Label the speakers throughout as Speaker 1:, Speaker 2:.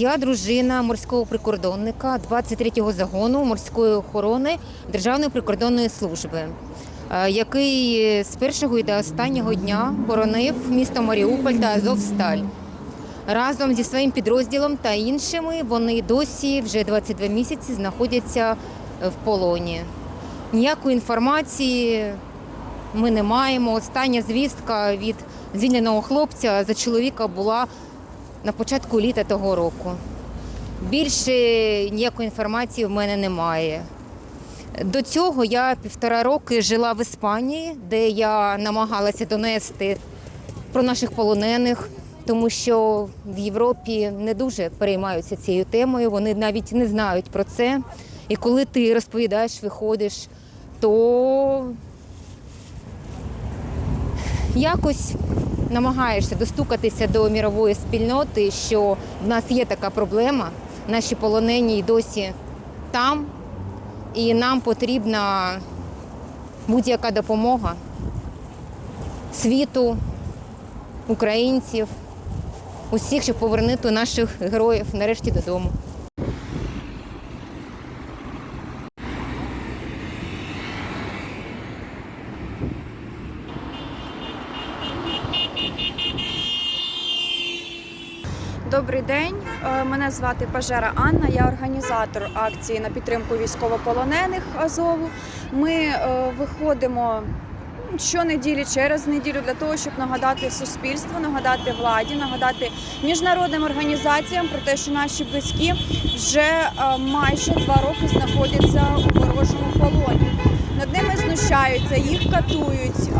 Speaker 1: Я дружина морського прикордонника 23-го загону морської охорони Державної прикордонної служби, е, який з першого і до останнього дня боронив місто Маріуполь та Азовсталь. Разом зі своїм підрозділом та іншими вони досі вже 22 місяці знаходяться в полоні. Ніякої інформації ми не маємо. Остання звістка від звільненого хлопця за чоловіка була на початку літа того року. Більше ніякої інформації в мене немає. До цього я півтора роки жила в Іспанії, де я намагалася донести про наших полонених, тому що в Європі не дуже переймаються цією темою, вони навіть не знають про це. І коли ти розповідаєш, виходиш, то якось намагаєшся достукатися до мірової спільноти, що в нас є така проблема, наші полонені й досі там, і нам потрібна будь-яка допомога світу, українців, усіх, щоб повернути наших героїв нарешті додому.
Speaker 2: Добрий день, Е, мене звати Пажера Анна. Я організатор акції на підтримку військовополонених Азову. Ми е, виходимо щонеділі через неділю для того, щоб нагадати суспільству, нагадати владі, нагадати міжнародним організаціям про те, що наші близькі вже е, майже два роки знаходяться у ворожому полоні. Над ними знущаються, їх катують.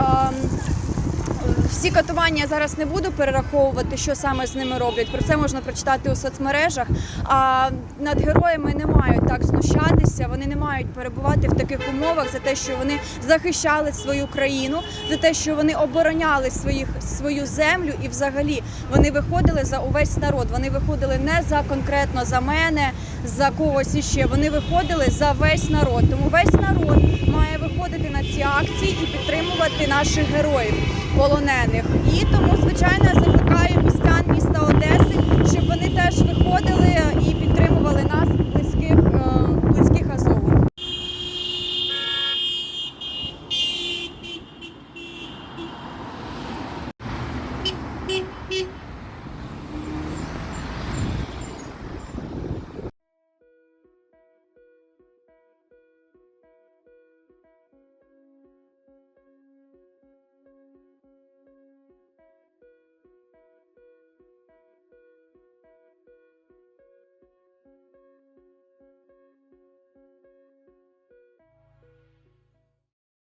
Speaker 2: Всі катування я зараз не буду перераховувати, що саме з ними роблять. Про це можна прочитати у соцмережах. А над героями не мають так знущатися. Вони не мають перебувати в таких умовах за те, що вони захищали свою країну, за те, що вони обороняли своїх свою землю, і взагалі вони виходили за увесь народ. Вони виходили не за конкретно за мене, за когось іще. Вони виходили за весь народ. Тому весь народ має виходити на ці акції і підтримувати наших героїв полонених. І тому, звичайно, закликаю містян міста Одеси, щоб вони